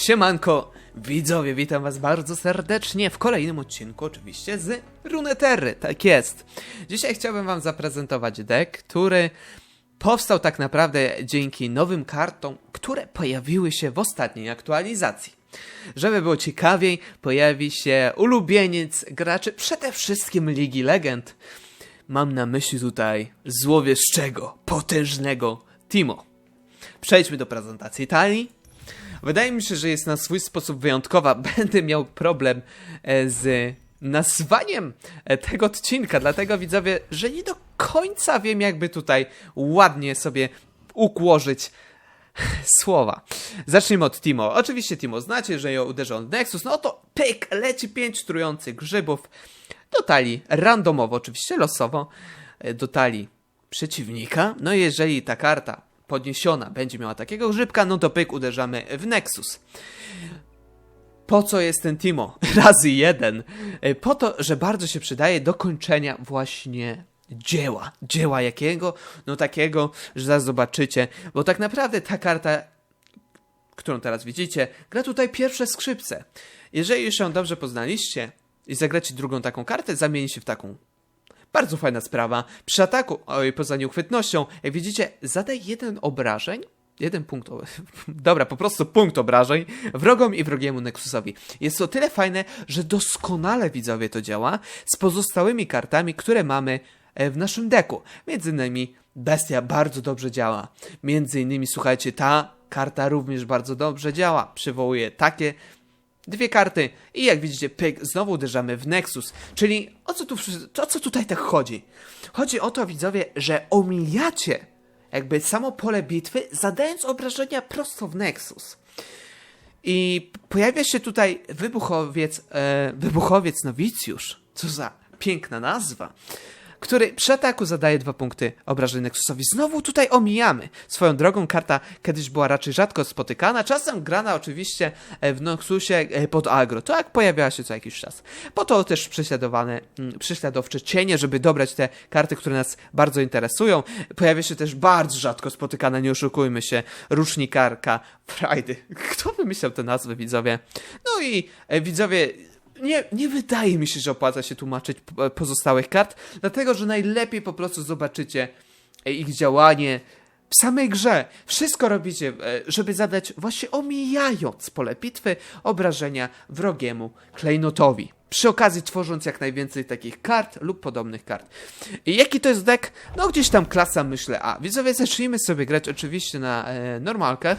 Siemanko, widzowie, witam was bardzo serdecznie w kolejnym odcinku oczywiście z Runeterry, tak jest. Dzisiaj chciałbym wam zaprezentować deck, który powstał tak naprawdę dzięki nowym kartom, które pojawiły się w ostatniej aktualizacji. Żeby było ciekawiej, pojawi się ulubieniec graczy przede wszystkim Ligi Legend. Mam na myśli tutaj złowieszczego, potężnego Timo. Przejdźmy do prezentacji talii. Wydaje mi się, że jest na swój sposób wyjątkowa. Będę miał problem e, z nazwaniem e, tego odcinka, dlatego widzowie, że nie do końca wiem, jakby tutaj ładnie sobie ukłożyć słowa. Zacznijmy od Timo. Oczywiście Timo znacie, że ją uderzą od Nexus, no to pyk, leci pięć trujących grzybów do talii randomowo, oczywiście losowo, e, do talii przeciwnika. No jeżeli ta karta podniesiona będzie miała takiego grzybka, no to pyk uderzamy w Nexus. Po co jest ten Timo? Razy jeden. E, Po to, że bardzo się przydaje do kończenia właśnie dzieła. Dzieła jakiego? No takiego, że zaraz zobaczycie, bo tak naprawdę ta karta którą teraz widzicie, gra tutaj pierwsze skrzypce. Jeżeli już ją dobrze poznaliście i zagracie drugą taką kartę, zamieni się w taką. Bardzo fajna sprawa. Przy ataku, oj, poza nieuchwytnością, jak widzicie, zadaj jeden obrażeń, jeden punkt, dobra, po prostu punkt obrażeń wrogom i wrogiemu Nexusowi. Jest to tyle fajne, że doskonale widzowie to działa z pozostałymi kartami, które mamy e, w naszym deku. Między innymi Bestia bardzo dobrze działa. Między innymi, słuchajcie, ta karta również bardzo dobrze działa. Przywołuje takie dwie karty i jak widzicie, pyk, znowu uderzamy w Nexus. Czyli o co tu, o co tutaj tak chodzi? Chodzi o to, widzowie, że omijacie jakby samo pole bitwy, zadając obrażenia prosto w Nexus. I pojawia się tutaj wybuchowiec, e, wybuchowiec nowicjusz. Co za piękna nazwa. Który przy ataku zadaje dwa punkty obrażeń Nexusowi. Znowu tutaj omijamy. Swoją drogą karta kiedyś była raczej rzadko spotykana, czasem grana oczywiście e, w Nexusie e, pod agro. To jak pojawiała się co jakiś czas. Po to też prześladowane, mm, prześladowcze cienie, żeby dobrać te karty, które nas bardzo interesują. Pojawia się też bardzo rzadko spotykana, nie oszukujmy się, rucznikarka Friday. Kto wymyślał te nazwy, widzowie? No i e, widzowie, nie, nie wydaje mi się, że opłaca się tłumaczyć p- pozostałych kart, dlatego że najlepiej po prostu zobaczycie e, ich działanie w samej grze. Wszystko robicie, e, żeby zadać właśnie omijając pole bitwy obrażenia wrogiemu klejnotowi. Przy okazji tworząc jak najwięcej takich kart lub podobnych kart. I jaki to jest deck? No gdzieś tam klasa myślę A. Widzowie, zacznijmy sobie grać oczywiście na e, normalkach.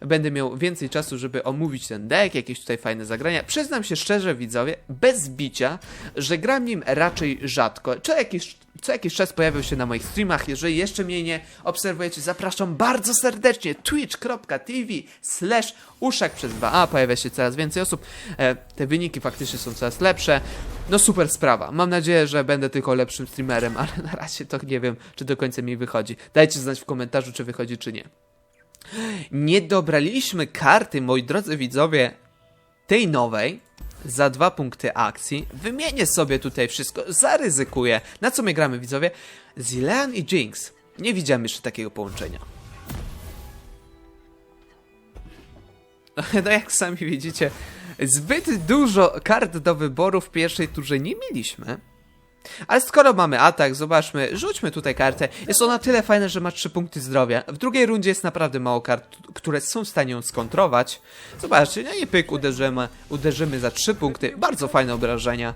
Będę miał więcej czasu, żeby omówić ten deck, jakieś tutaj fajne zagrania. Przyznam się szczerze, widzowie, bez bicia, że gram nim raczej rzadko. Co jakiś, co jakiś czas pojawiał się na moich streamach. Jeżeli jeszcze mnie nie obserwujecie, zapraszam bardzo serdecznie. twitch.tv slash uszak przez 2a. Pojawia się coraz więcej osób. E, te wyniki faktycznie są coraz lepsze. No super sprawa. Mam nadzieję, że będę tylko lepszym streamerem, ale na razie to nie wiem, czy do końca mi wychodzi. Dajcie znać w komentarzu, czy wychodzi, czy nie. Nie dobraliśmy karty, moi drodzy widzowie, tej nowej za dwa punkty akcji. Wymienię sobie tutaj wszystko, zaryzykuję. Na co my gramy, widzowie? Zilean i Jinx. Nie widziałem jeszcze takiego połączenia. No jak sami widzicie, zbyt dużo kart do wyboru w pierwszej turze nie mieliśmy. Ale skoro mamy atak, zobaczmy, rzućmy tutaj kartę. Jest ona tyle fajna, że ma 3 punkty zdrowia. W drugiej rundzie jest naprawdę mało kart, które są w stanie ją skontrować. Zobaczcie, no i pyk, uderzymy, uderzymy za 3 punkty. Bardzo fajne obrażenia.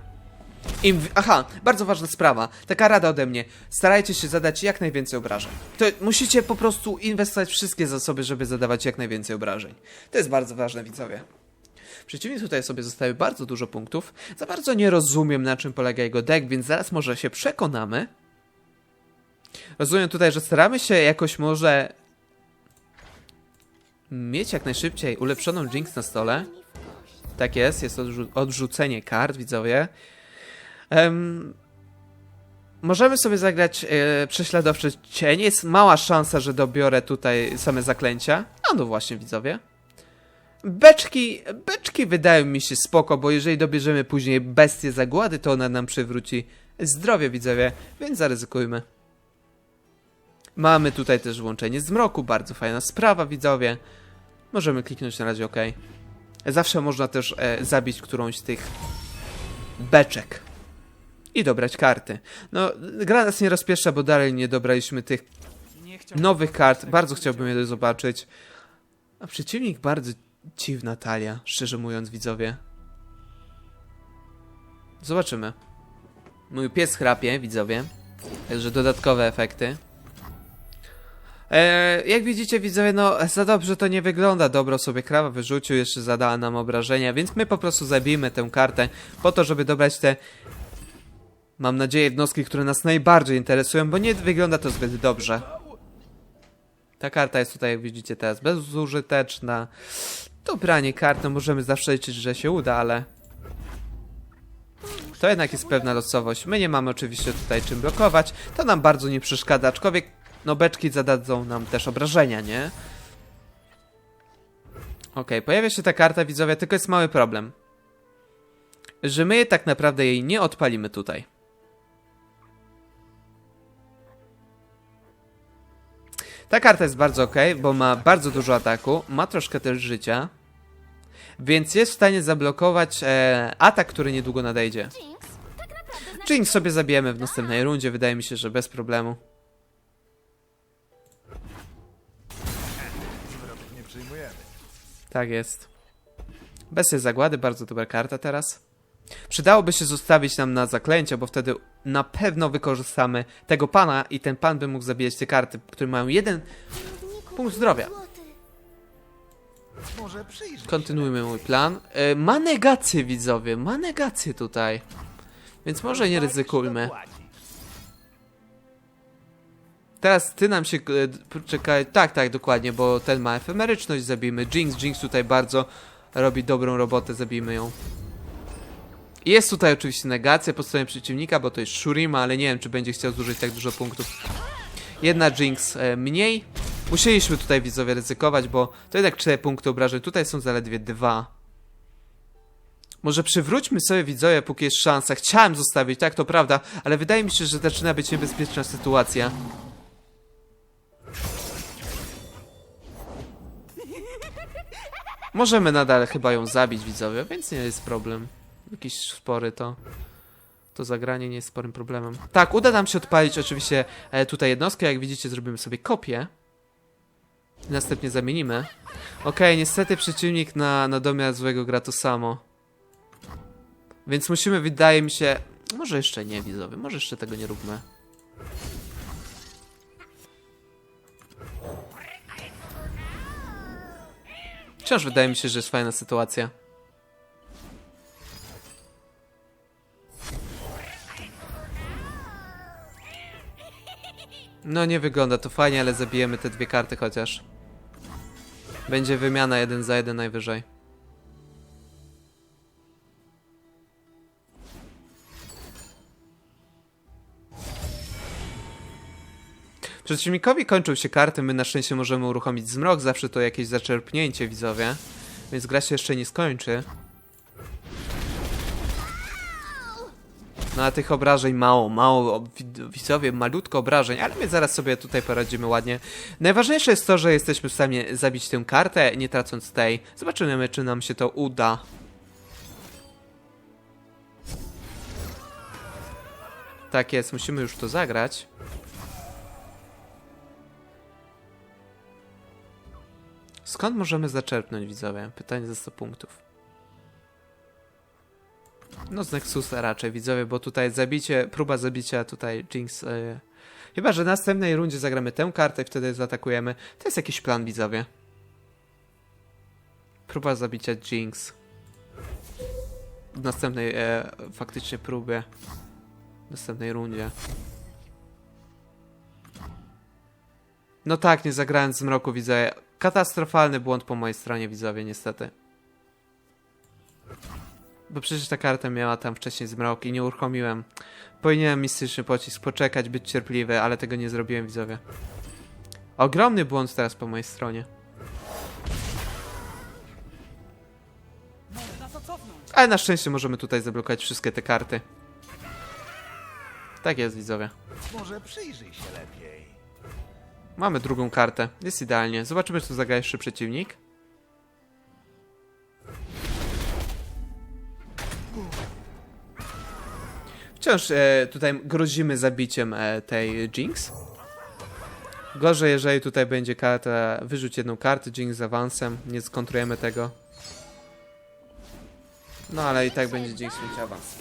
Aha, bardzo ważna sprawa. Taka rada ode mnie. Starajcie się zadać jak najwięcej obrażeń. To musicie po prostu inwestować wszystkie zasoby, żeby zadawać jak najwięcej obrażeń. To jest bardzo ważne, widzowie. Przeciwnik tutaj sobie zostawił bardzo dużo punktów. Za bardzo nie rozumiem, na czym polega jego deck, więc zaraz może się przekonamy. Rozumiem tutaj, że staramy się jakoś może mieć jak najszybciej ulepszoną Jinx na stole. Tak jest, jest odrzu- odrzucenie kart, widzowie. Em, możemy sobie zagrać e, prześladowczy cień. Jest mała szansa, że dobiorę tutaj same zaklęcia. A no właśnie, widzowie. Beczki, beczki wydają mi się spoko, bo jeżeli dobierzemy później bestię zagłady, to ona nam przywróci zdrowie, widzowie, więc zaryzykujmy. Mamy tutaj też łączenie z mroku, bardzo fajna sprawa, widzowie. Możemy kliknąć na razie OK. Zawsze można też e, zabić którąś z tych beczek i dobrać karty. No, gra nas nie rozpieszcza, bo dalej nie dobraliśmy tych nowych kart. Bardzo chciałbym je zobaczyć. A przeciwnik bardzo dziwna talia, szczerze mówiąc, widzowie. Zobaczymy. Mój pies chrapie, widzowie. Także dodatkowe efekty. Eee, jak widzicie, widzowie, no za dobrze to nie wygląda. Dobro sobie krawa wyrzucił, jeszcze zadała nam obrażenia, więc my po prostu zabijmy tę kartę po to, żeby dobrać te Mam nadzieję jednostki, które nas najbardziej interesują, bo nie wygląda to zbyt dobrze. Ta karta jest tutaj, jak widzicie, teraz bezużyteczna. Dobranie kart, no możemy zawsze liczyć, że się uda, ale... To jednak jest pewna losowość. My nie mamy oczywiście tutaj czym blokować. To nam bardzo nie przeszkadza, aczkolwiek no beczki zadadzą nam też obrażenia, nie? Okej, pojawia się ta karta, widzowie, tylko jest mały problem. Że my tak naprawdę jej nie odpalimy tutaj. Ta karta jest bardzo ok, bo ma bardzo dużo ataku, ma troszkę też życia, więc jest w stanie zablokować e, atak, który niedługo nadejdzie. Jinx, tak znaczy... Sobie zabijemy w następnej rundzie, wydaje mi się, że bez problemu. Tak jest. Bestia Zagłady, bardzo dobra karta teraz. Przydałoby się zostawić nam na zaklęcia, bo wtedy na pewno wykorzystamy tego pana i ten pan by mógł zabijać te karty, które mają jeden punkt zdrowia. Kontynuujmy mój plan. E, ma negację, widzowie, ma negację tutaj. Więc może nie ryzykujmy. Teraz ty nam się. e, Czekaj, tak, tak, dokładnie, bo ten ma efemeryczność, zabijmy Jinx. Jinx tutaj bardzo robi dobrą robotę, zabijmy ją. Jest tutaj oczywiście negacja po stronie przeciwnika, bo to jest Shurima, ale nie wiem, czy będzie chciał zużyć tak dużo punktów. Jedna Jinx e, mniej. Musieliśmy tutaj widzowie ryzykować, bo to jednak 4 punkty obrażeń, tutaj są zaledwie dwa. Może przywróćmy sobie widzowie, póki jest szansa. Chciałem zostawić, tak to prawda, ale wydaje mi się, że zaczyna być niebezpieczna sytuacja. Możemy nadal chyba ją zabić, widzowie, więc nie jest problem. Jakiś spory to. To zagranie nie jest sporym problemem. Tak, uda nam się odpalić oczywiście e, tutaj jednostkę. Jak widzicie, zrobimy sobie kopię. Następnie zamienimy. Okej, niestety przeciwnik na, na domie złego gra to samo. Więc musimy, wydaje mi się... Może jeszcze nie, widzowie, może jeszcze tego nie róbmy. Wciąż wydaje mi się, że jest fajna sytuacja. No nie wygląda to fajnie, ale zabijemy te dwie karty chociaż. Będzie wymiana jeden za jeden najwyżej. Przeciwnikowi kończą się karty, my na szczęście możemy uruchomić zmrok, zawsze to jakieś zaczerpnięcie widzowie, więc gra się jeszcze nie skończy. No a tych obrażeń mało, mało, wi- widzowie, malutko obrażeń, ale my zaraz sobie tutaj poradzimy ładnie. Najważniejsze jest to, że jesteśmy w stanie zabić tę kartę, nie tracąc tej. Zobaczymy, czy nam się to uda. Tak jest, musimy już to zagrać. Skąd możemy zaczerpnąć, widzowie? Pytanie za 100 punktów. No z Nexusa raczej, widzowie, bo tutaj zabicie, próba zabicia tutaj Jinx... Yy, chyba, że w następnej rundzie zagramy tę kartę i wtedy zaatakujemy. To jest jakiś plan, widzowie. Próba zabicia Jinx. W następnej e, faktycznie próbie. W następnej rundzie. No tak, nie zagrałem z mroku, widzę. Katastrofalny błąd po mojej stronie, widzowie, niestety. Bo przecież ta karta miała tam wcześniej zmrok i nie uruchomiłem. Powinienem mistyczny pocisk poczekać, być cierpliwy, ale tego nie zrobiłem, widzowie. Ogromny błąd teraz po mojej stronie. Ale na szczęście możemy tutaj zablokować wszystkie te karty. Tak jest, widzowie. Może przyjrzyj się lepiej. Mamy drugą kartę. Jest idealnie. Zobaczymy, co zagra jeszcze przeciwnik. Wciąż e, tutaj grozimy zabiciem e, tej Jinx. Gorzej, jeżeli tutaj będzie karta, wyrzuć jedną kartę Jinx z awansem, nie skontrujemy tego. No ale i tak będzie Jinx mieć awans.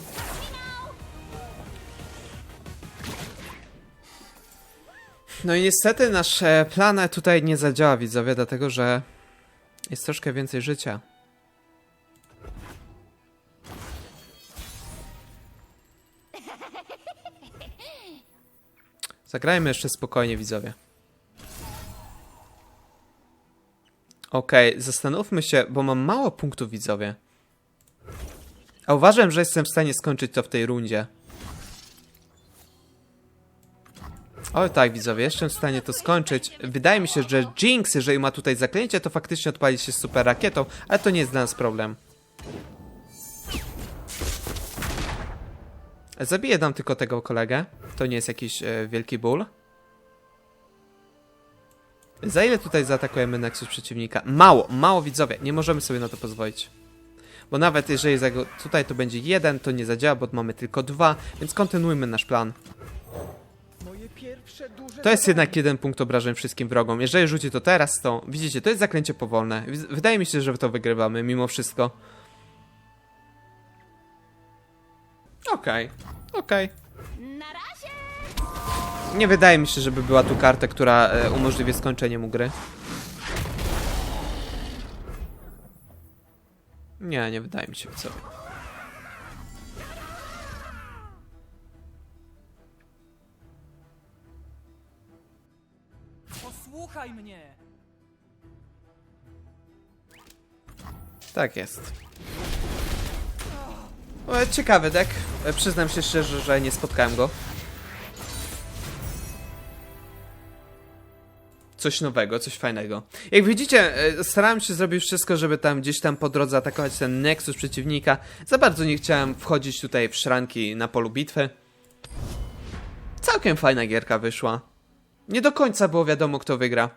No i niestety nasz e, plan tutaj nie zadziała widzowie, dlatego że jest troszkę więcej życia. Zagrajmy jeszcze spokojnie, widzowie. Okej, zastanówmy się, bo mam mało punktów, widzowie. A uważam, że jestem w stanie skończyć to w tej rundzie. O tak, widzowie, jestem w stanie to skończyć. Wydaje mi się, że Jinx, jeżeli ma tutaj zaklęcie, to faktycznie odpali się super rakietą, ale to nie jest dla nas problem. Zabiję dam tylko tego kolegę. To nie jest jakiś e, wielki ból. Za ile tutaj zaatakujemy Nexus przeciwnika? Mało, mało widzowie. Nie możemy sobie na to pozwolić. Bo nawet jeżeli za tutaj to będzie jeden, to nie zadziała, bo mamy tylko dwa, więc kontynuujmy nasz plan. To jest jednak jeden punkt obrażeń wszystkim wrogom. Jeżeli rzuci to teraz, to widzicie, to jest zaklęcie powolne. Wydaje mi się, że to wygrywamy mimo wszystko. Okej, okej. Na razie! Nie wydaje mi się, żeby była tu karta, która e, umożliwi skończenie mu gry. Nie, nie wydaje mi się, co. Posłuchaj mnie! Tak jest. E, Ciekawy deck. E, Przyznam się szczerze, że nie spotkałem go. Coś nowego, coś fajnego. Jak widzicie, e, starałem się zrobić wszystko, żeby tam gdzieś tam po drodze atakować ten Nexus przeciwnika. Za bardzo nie chciałem wchodzić tutaj w szranki na polu bitwy. Całkiem fajna gierka wyszła. Nie do końca było wiadomo, kto wygra.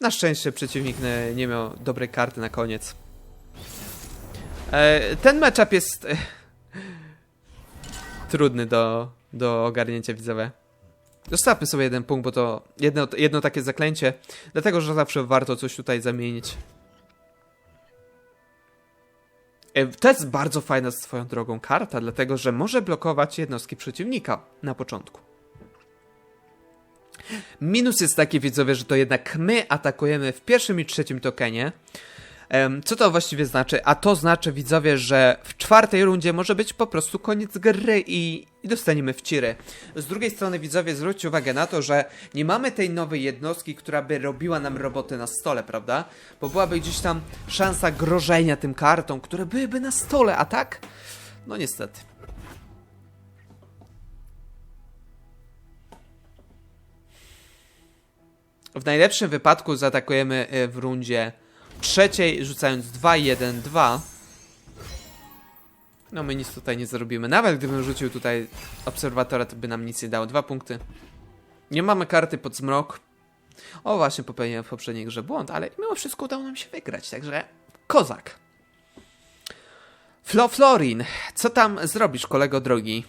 Na szczęście przeciwnik nie miał dobrej karty na koniec. E, ten matchup jest e, trudny do, do ogarnięcia widzowie. Zostawmy sobie jeden punkt, bo to jedno, jedno takie zaklęcie, dlatego że zawsze warto coś tutaj zamienić. E, To jest bardzo fajna swoją drogą karta, dlatego że może blokować jednostki przeciwnika na początku. Minus jest taki, widzowie, że to jednak my atakujemy w pierwszym i trzecim tokenie. Co to właściwie znaczy? A to znaczy, widzowie, że w czwartej rundzie może być po prostu koniec gry i, i dostaniemy w ciry. Z drugiej strony, widzowie, zwróćcie uwagę na to, że nie mamy tej nowej jednostki, która by robiła nam roboty na stole, prawda? Bo byłaby gdzieś tam szansa grożenia tym kartom, które byłyby na stole, a tak? No niestety. W najlepszym wypadku zaatakujemy y, w rundzie trzeciej, rzucając 2, 1, 2. No my nic tutaj nie zrobimy. Nawet gdybym rzucił tutaj obserwatora, to by nam nic nie dało. Dwa punkty. Nie mamy karty pod zmrok. O, właśnie popełniłem w poprzedniej grze błąd, ale mimo wszystko udało nam się wygrać, także kozak. Flo Florin, co tam zrobisz, kolego drogi?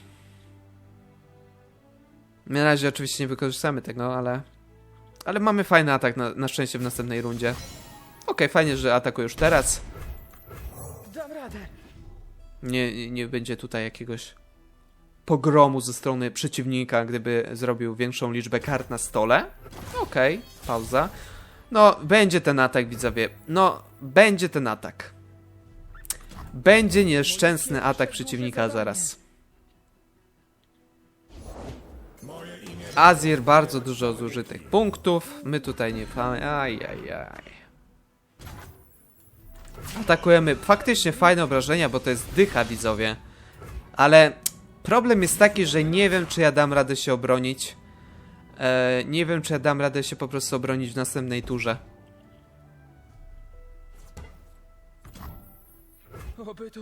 Na razie oczywiście nie wykorzystamy tego, ale... Ale mamy fajny atak na, na szczęście w następnej rundzie. Okej, fajnie, że atakuje już teraz. Dam radę! Nie, nie będzie tutaj jakiegoś pogromu ze strony przeciwnika, gdyby zrobił większą liczbę kart na stole. Okej, pauza. No, będzie ten atak, widzowie. No, będzie ten atak. Będzie nieszczęsny atak przeciwnika zaraz. Azir bardzo dużo zużytych punktów. My tutaj nie. Ajajaj. Atakujemy faktycznie fajne obrażenia, bo to jest dycha, widzowie. Ale problem jest taki, że nie wiem, czy ja dam radę się obronić. E, nie wiem, czy ja dam radę się po prostu obronić w następnej turze.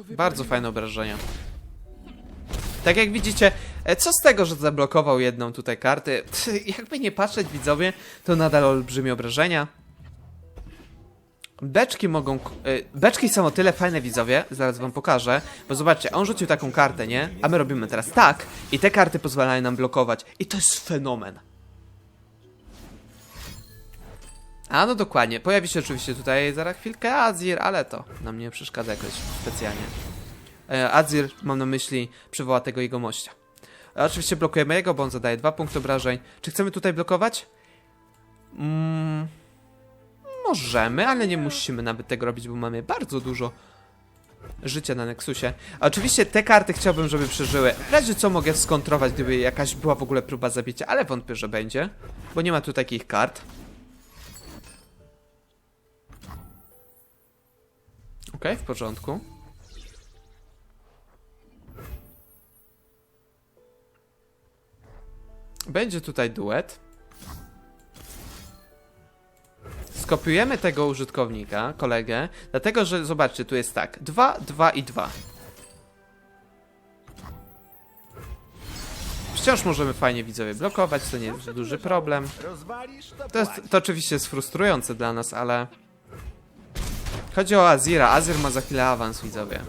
Bardzo fajne obrażenia. Tak jak widzicie, e, co z tego, że zablokował jedną tutaj kartę? Jakby nie patrzeć, widzowie, to nadal olbrzymie obrażenia. Beczki mogą. y, Beczki są o tyle fajne, widzowie, zaraz wam pokażę. Bo zobaczcie, on rzucił taką kartę, nie? A my robimy teraz tak. I te karty pozwalają nam blokować. I to jest fenomen. A no dokładnie. Pojawi się oczywiście tutaj za chwilkę Azir, ale to nam nie przeszkadza jakoś specjalnie. E, Azir, mam na myśli, przywoła tego jego mościa. Oczywiście blokujemy jego, bo on zadaje dwa punkty obrażeń. Czy chcemy tutaj blokować? Mm, możemy, ale nie musimy nawet tego robić, bo mamy bardzo dużo życia na Nexusie. Oczywiście te karty chciałbym, żeby przeżyły. W razie co mogę skontrować, gdyby jakaś była w ogóle próba zabicia, ale wątpię, że będzie, bo nie ma tu takich kart. Okej, w porządku. Będzie tutaj duet. Skopiujemy tego użytkownika, kolegę, dlatego że zobaczcie, tu jest tak: 2, 2 i 2. Wciąż możemy fajnie widzowie blokować, to nie jest duży problem. To, jest, to oczywiście jest frustrujące dla nas, ale. Chodzi o Azira. Azir ma za chwilę awans, widzowie.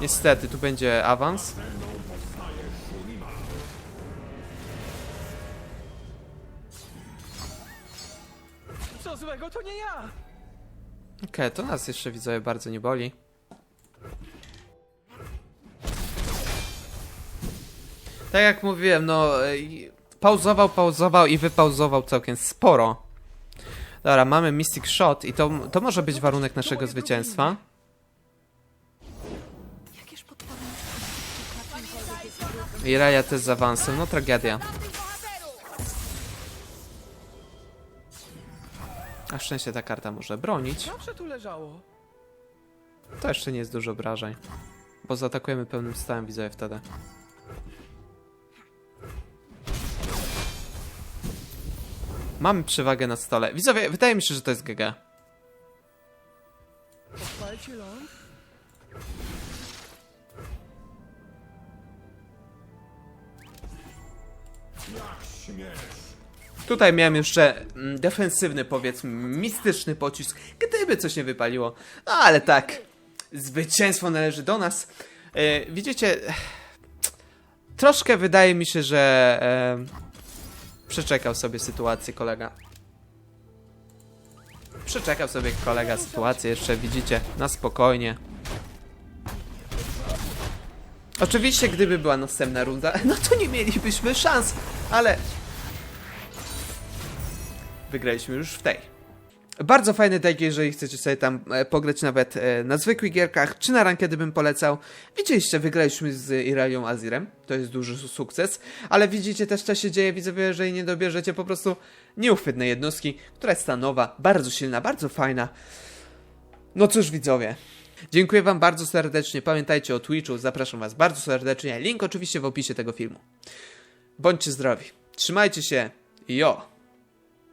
Niestety, tu będzie awans. Złego, to nie ja! Okej, to nas jeszcze widzowie bardzo nie boli. Tak jak mówiłem, no ej, pauzował, pauzował i wypauzował całkiem sporo. Dobra, mamy Mystic Shot i to, to może być warunek naszego zwycięstwa. I Raja też z awansem, no tragedia. A szczęście ta karta może bronić. Zawsze tu leżało. To jeszcze nie jest dużo obrażeń. Bo zaatakujemy pełnym stałem, widzowie wtedy. Mamy przewagę na stole. Widzowie, wydaje mi się, że to jest GG. Pochwalcie ląd? Tutaj miałem jeszcze mm, defensywny, powiedzmy, mistyczny pocisk, gdyby coś nie wypaliło. No ale tak, zwycięstwo należy do nas. E, widzicie, troszkę wydaje mi się, że e, przeczekał sobie sytuację kolega. Przeczekał sobie kolega sytuację, jeszcze widzicie, na spokojnie. Oczywiście, gdyby była następna runda, no to nie mielibyśmy szans, ale wygraliśmy już w tej. Bardzo fajny deck, jeżeli chcecie sobie tam e, pograć nawet e, na zwykłych gierkach, czy na rankiedy bym polecał. Widzieliście, wygraliśmy z Iralią Azirem, to jest duży su- sukces, ale widzicie też, co się dzieje, widzowie, jeżeli nie dobierzecie po prostu nieuchwytnej jednostki, która jest stanowa, bardzo silna, bardzo fajna. No cóż, widzowie. Dziękuję wam bardzo serdecznie, pamiętajcie o Twitchu, zapraszam was bardzo serdecznie, link oczywiście w opisie tego filmu. Bądźcie zdrowi, trzymajcie się, jo!